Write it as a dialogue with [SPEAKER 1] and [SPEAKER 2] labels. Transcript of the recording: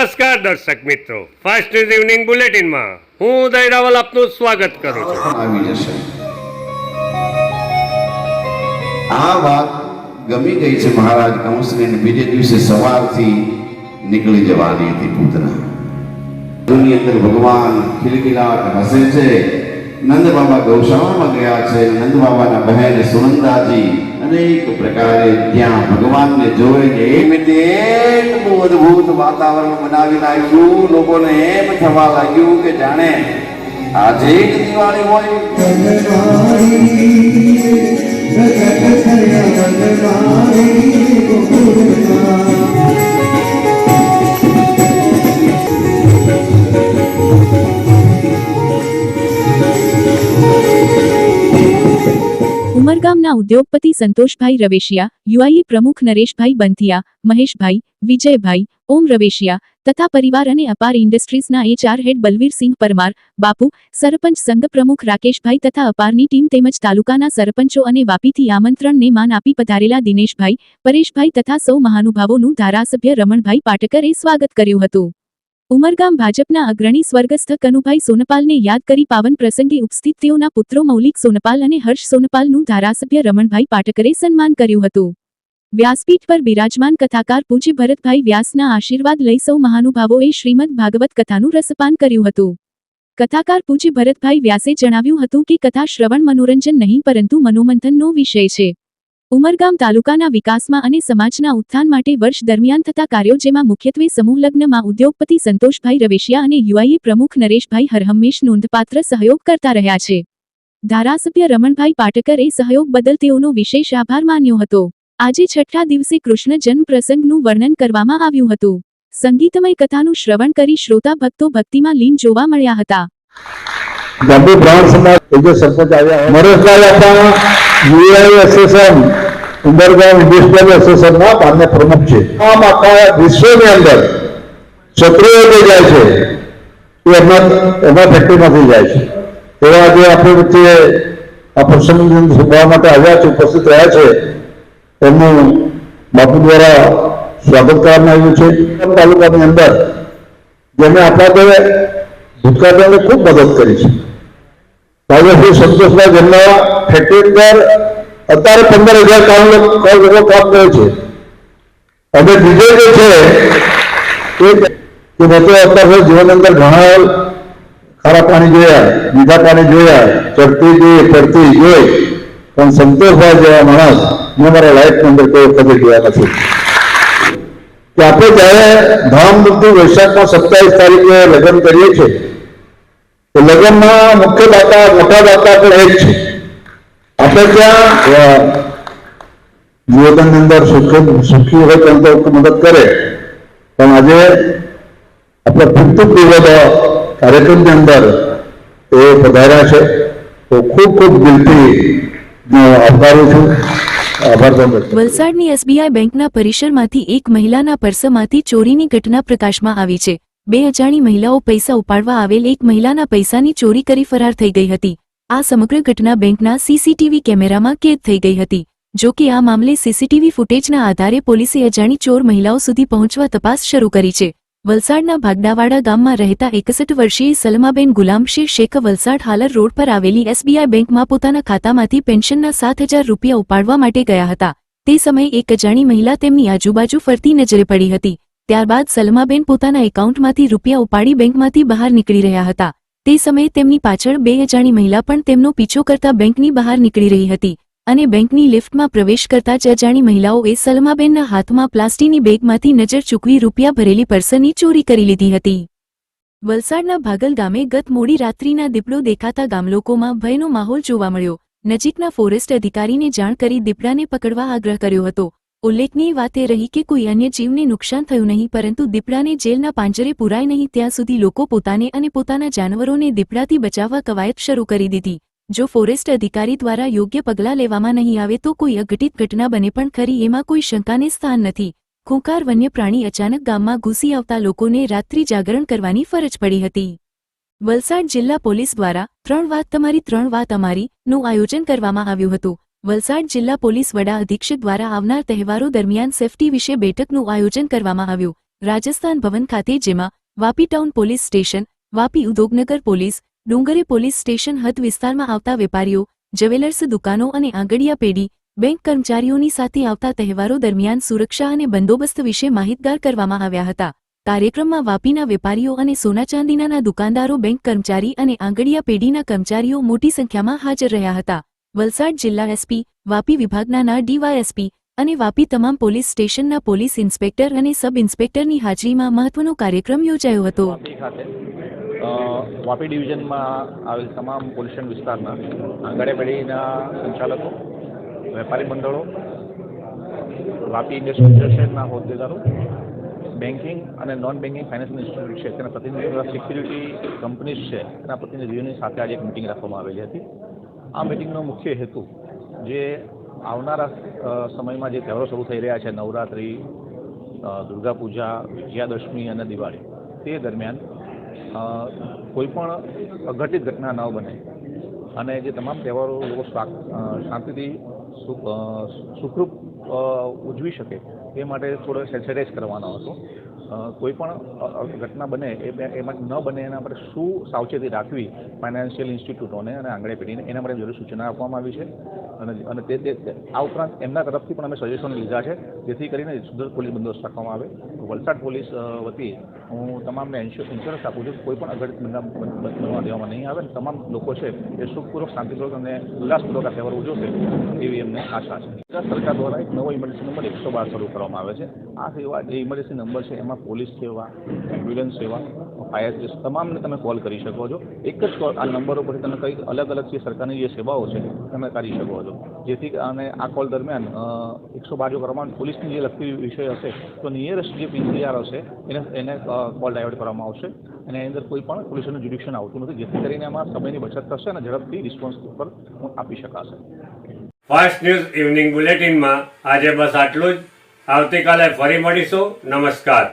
[SPEAKER 1] નમસ્કાર દર્શક મિત્રો. ફાસ્ટ ન્યૂઝ ઇવનિંગ બુલેટિનમાં હું ઉદય આપનું સ્વાગત કરું છું.
[SPEAKER 2] આવી જશે. આ વાત ગમી ગઈ છે મહારાજ કંસને બીજે દિવસે સવારથી નીકળી જવાની હતી પૂતના. દુની અંદર ભગવાન ખિલખિલાટ હસે છે. નંદ બાબા ગૌશાળામાં ગયા છે. નંદ બાબાના બહેન સુનંદાજી અનેક પ્રકારે ત્યાં ભગવાનને જોઈને એમ એટલે અદભુત વાતાવરણ બનાવી નાખ્યું. લોકોને એમ થવા લાગ્યું કે જાણે આજે જ દિવાળી હોય
[SPEAKER 3] ઉમરગામના ઉદ્યોગપતિ સંતોષભાઈ રવેશિયા યુઆઈએ પ્રમુખ નરેશભાઈ બંથિયા મહેશભાઈ, વિજયભાઈ, ઓમ રવેશિયા તથા પરિવાર અને અપાર ઇન્ડસ્ટ્રીઝના એચઆર હેડ બલવીરસિંહ પરમાર, બાપુ, સરપંચ સંઘ પ્રમુખ રાકેશભાઈ તથા અપારની ટીમ તેમજ તાલુકાના સરપંચો અને વાપીથી આમંત્રણને માન આપી પધારેલા દિનેશભાઈ, પરેશભાઈ તથા સૌ મહાનુભાવોનું ધારાસભ્ય રમણભાઈ પાટકરે સ્વાગત કર્યું હતું. ઉમરગામ ભાજપના અગ્રણી સ્વર્ગસ્થ કનુભાઈ સોનપાલને યાદ કરી પાવન પ્રસંગે ઉપસ્થિત તેઓના પુત્રો મૌલિક સોનપાલ અને હર્ષ સોનપાલનું ધારાસભ્ય રમણભાઈ પાટકરે સન્માન કર્યું હતું. વ્યાસપીઠ પર બિરાજમાન કથાકાર પૂજ્ય ભરતભાઈ વ્યાસના આશીર્વાદ લઈ સૌ મહાનુભાવોએ શ્રીમદ ભાગવત કથાનું રસપાન કર્યું હતું. કથાકાર પૂજ્ય ભરતભાઈ વ્યાસે જણાવ્યું હતું કે કથા શ્રવણ મનોરંજન નહીં પરંતુ મનોમંથનનો વિષય છે. ઉમરગામ તાલુકાના વિકાસમાં અને સમાજના ઉત્થાન માટે વર્ષ દરમિયાન થતા કાર્યો જેમાં મુખ્યત્વે સમૂહ લગ્નમાં ઉદ્યોગપતિ સંતોષભાઈ રવેશિયા અને યુઆઈએ પ્રમુખ નરેશભાઈ હરહંમેશ નોંધપાત્ર સહયોગ કરતા રહ્યા છે. ધારાસભ્ય રમણભાઈ પાટકરે સહયોગ બદલ તેઓનો વિશેષ આભાર માન્યો હતો. આજે છઠ્ઠા દિવસે કૃષ્ણ જન્મ પ્રસંગનું વર્ણન કરવામાં આવ્યું હતું. સંગીતમય કથાનું શ્રવણ કરી શ્રોતા ભક્તો ભક્તિમાં લીન જોવા મળ્યા હતા.
[SPEAKER 4] ગાંધી બ્રાહ્મણ સમાજ એ જે સરપંચ આવ્યા મરેશભાઈ આપણા યુઆઈ એસોસિએશન ઉંબરગામ ઇન્ડસ્ટ્રીયલ એસોસિએશનના માન્ય પ્રમુખ છે. આમ આખા વિશ્વની અંદર ક્ષત્રિયો જે જાય છે એ એમના એમના ફેક્ટરીમાંથી જાય છે. એવા આજે આપણી વચ્ચે આ પ્રસંગ શોધવા માટે આવ્યા છે ઉપસ્થિત રહ્યા છે એમનું બાપુ દ્વારા સ્વાગત કરવામાં આવ્યું છે. તાલુકાની અંદર જેને આપણા ભૂતકાળની અંદર ખૂબ મદદ કરી છે. રાજેશ્રી સંતોષભાઈ જેમના ફેક્ટરી અંદર અત્યારે પંદર હજાર કામ કામ કરે છે. અને બીજો જે છે કે મેં તો અત્યારે જીવન અંદર ઘણા ખારા પાણી જોયા મીઠા પાણી જોયા, ચડતી જોઈ પડતી જોઈ, પણ સંતોષભાઈ જેવા માણસ મેં મારા લાઈફ અંદર કોઈ વખતે ગયા નથી. કે આપણે જ્યારે ધામધૂમથી વૈશાખમાં સત્તાવીસ તારીખે લગ્ન કરીએ છીએ લગ્નમાં મુખ્ય દાતા, મોટા દાતા પણ એ છે. આપણે ત્યાં જીવનની અંદર સુખી સુખી હોય તો તો મદદ કરે. પણ આજે આપણે ભૂતપૂર્વ દિવસ કાર્યક્રમની અંદર એ પધાર્યા છે. તો ખૂબ ખૂબ દિલથી હું આભારું છું. આભાર પણ વ્યક્ત કરું છું.
[SPEAKER 3] વલસાડની એસબીઆઈ બેંકના પરિસરમાંથી એક મહિલાના પર્સમાંથી ચોરીની ઘટના પ્રકાશમાં આવી છે. બે અજાણી મહિલાઓ પૈસા ઉપાડવા આવેલ એક મહિલાના પૈસાની ચોરી કરી ફરાર થઈ ગઈ હતી. આ સમગ્ર ઘટના બેંકના સીસીટીવી કેમેરામાં કેદ થઈ ગઈ હતી. જો કે આ મામલે સીસીટીવી ફૂટેજના આધારે પોલીસે અજાણી ચોર મહિલાઓ સુધી પહોંચવા તપાસ શરૂ કરી છે. વલસાડના ભાગડાવાડા ગામમાં રહેતા એકસઠ વર્ષીય સલમાબેન ગુલામશે શેખ વલસાડ હાલર રોડ પર આવેલી એસબીઆઈ બેંકમાં પોતાના ખાતામાંથી પેન્શનના સાત હજાર રૂપિયા ઉપાડવા માટે ગયા હતા. તે સમયે એક અજાણી મહિલા તેમની આજુબાજુ ફરતી નજરે પડી હતી. ત્યારબાદ સલમાબેન પોતાના એકાઉન્ટમાંથી રૂપિયા ઉપાડી બેંકમાંથી બહાર નીકળી રહ્યા હતા. તે સમયે તેમની પાછળ બે અજાણી મહિલા પણ તેમનો પીછો કરતા બેંકની બહાર નીકળી રહી હતી અને બેંકની લિફ્ટમાં પ્રવેશ કરતા જ અજાણી મહિલાઓએ સલમાબેનના હાથમાં પ્લાસ્ટિકની બેગમાંથી નજર ચૂકવી રૂપિયા ભરેલી પર્સની ચોરી કરી લીધી હતી. વલસાડના ભાગલ ગામે ગત મોડી રાત્રિના દીપડો દેખાતા ગામલોકોમાં ભયનો માહોલ જોવા મળ્યો. નજીકના ફોરેસ્ટ અધિકારીને જાણ કરી દીપડાને પકડવા આગ્રહ કર્યો હતો. ઉલ્લેખનીય વાત એ રહી કે કોઈ અન્ય જીવને નુકસાન થયું નહીં, પરંતુ દીપડાને જેલના પાંજરે પુરાય નહીં, ત્યાં સુધી લોકો પોતાને અને પોતાના જાનવરોને દીપડાથી બચાવવા કવાયત શરૂ કરી દીધી. જો ફોરેસ્ટ અધિકારી દ્વારા યોગ્ય પગલાં લેવામાં નહીં આવે તો કોઈ અઘટિત ઘટના બને પણ ખરી, એમાં કોઈ શંકાને સ્થાન નથી. ખૂંકાર વન્ય પ્રાણી અચાનક ગામમાં ઘૂસી આવતા લોકોને રાત્રિ જાગરણ કરવાની ફરજ પડી હતી. વલસાડ જિલ્લા પોલીસ દ્વારા ત્રણ વાત તમારી, ત્રણ વાત અમારી, નું આયોજન કરવામાં આવ્યું હતું. વલસાડ જિલ્લા પોલીસ વડા અધિક્ષક દ્વારા આવનાર તહેવારો દરમિયાન સેફટી વિશે બેઠકનું આયોજન કરવામાં આવ્યું. રાજસ્થાન ભવન ખાતે, જેમાં Vapi town police station, Vapi Udyognagar police, Dungra police station હદ વિસ્તારમાં આવતા વેપારીઓ, જ્વેલર્સ દુકાનો અને આંગડિયા પેઢી, બેંક કર્મચારીઓની સાથે આવતા તહેવારો દરમિયાન સુરક્ષા અને બંદોબસ્ત વિશે માહિતગાર કરવામાં આવ્યા હતા. કાર્યક્રમમાં વાપીના વેપારીઓ અને સોના ચાંદીના દુકાનદારો, બેંક કર્મચારી અને આંગડિયા પેઢીના કર્મચારીઓ મોટી સંખ્યામાં હાજર રહ્યા હતા. વલસાડ જિલ્લા એસપી, વાપી વિભાગના ના ડીવાયએસપી અને વાપી તમામ પોલીસ સ્ટેશનના પોલીસ ઇન્સ્પેક્ટર અને સબ ઇન્સ્પેક્ટરની હાજરીમાં મહત્વનો કાર્યક્રમ યોજાયો હતો.
[SPEAKER 5] વાપી ડિવિઝનમાં આવેલ તમામ પોલીસ સ્ટેશન વિસ્તારના આંગણે પેઢીના સંચાલકો, વેપારી મંડળો, વાપી ઇન્ડસ્ટ્રીયલ હોદ્દેદારો, બેન્કિંગ અને નોન બેન્કિંગ ફાઇનાન્શિયલ ઇન્સ્ટિટ્યૂટ છે, તેના પ્રતિનિધિઓ, સિક્યુરિટી કંપનીઝ છે, તેના પ્રતિનિધિઓની સાથે આજે એક મિટિંગ રાખવામાં આવેલી હતી. આ મિટિંગનો મુખ્ય હેતુ જે આવનારા સમયમાં જે તહેવારો શરૂ થઈ રહ્યા છે, નવરાત્રિ દુર્ગા પૂજા, વિજયાદશમી અને દિવાળી, તે દરમિયાન કોઈપણ અઘટિત ઘટના ન બને અને જે તમામ તહેવારો લોકો શાંતિથી સુખરૂપ ઉજવી શકે તે માટે થોડો સેન્સિટાઇઝ કરવાનો હતો. કોઈ પણ ઘટના બને, એ એમાં ન બને એના માટે શું સાવચેતી રાખવી ફાઇનાન્શિયલ ઇન્સ્ટિટ્યૂટોને અને આંગણે પેઢીને, એના માટે જરૂરી સૂચના આપવામાં આવી છે. અને અને તે- આ ઉપરાંત એમના તરફથી પણ અમે સજેશન લીધા છે. જેથી કરીને સુધર પોલીસ બંદોબસ્ત રાખવામાં આવે. વલસાડ પોલીસ વતી હું તમામને ઇન્સ્યોરન્સ આપું છું. કોઈ પણ અઘટિત બનાવ બન- બન- બનવા દેવામાં નહીં આવે ને તમામ લોકો છે એ સુખપૂર્વક, શાંતિપૂર્વક અને ઉલ્લાસપૂર્વક આ તહેવાર ઉજવશે એવી એમને આશા છે. ગુજરાત સરકાર દ્વારા એક નવો ઇમરજન્સી નંબર એકસો બાર શરૂ કરવામાં આવે છે. આ સેવા જે ઇમરજન્સી નંબર છે એમાં પોલીસ સેવા એમ્બ્યુલન્સ સેવા ફાયર સર્વિસ તમામને તમે કોલ કરી શકો છો. એક જ કોલ આ નંબર ઉપરથી તમે કંઈક અલગ અલગ જે સરકારની જે સેવાઓ છે, તમે કરી શકો છો. જેથી અને આ કોલ દરમિયાન એકસો બાર જો કરવામાં પોલીસની જે લગતી વિષય હશે, તો નિયરેસ્ટ જે પીસીઆર હશે, એને એને કોલ ડાયવર્ટ કરવામાં આવશે. અને એની અંદર કોઈ પણ પોલીસનું જ્યુડિક્શન આવતું નથી. જેથી કરીને આમાં સમયની બચત થશે અને ઝડપથી રિસ્પોન્સ ઉપર આપી શકાશે.
[SPEAKER 1] ફાસ્ટ ન્યૂઝ ઇવનિંગ બુલેટિનમાં આજે બસ આટલું જ. આવતીકાલે ફરી મળીશું. નમસ્કાર.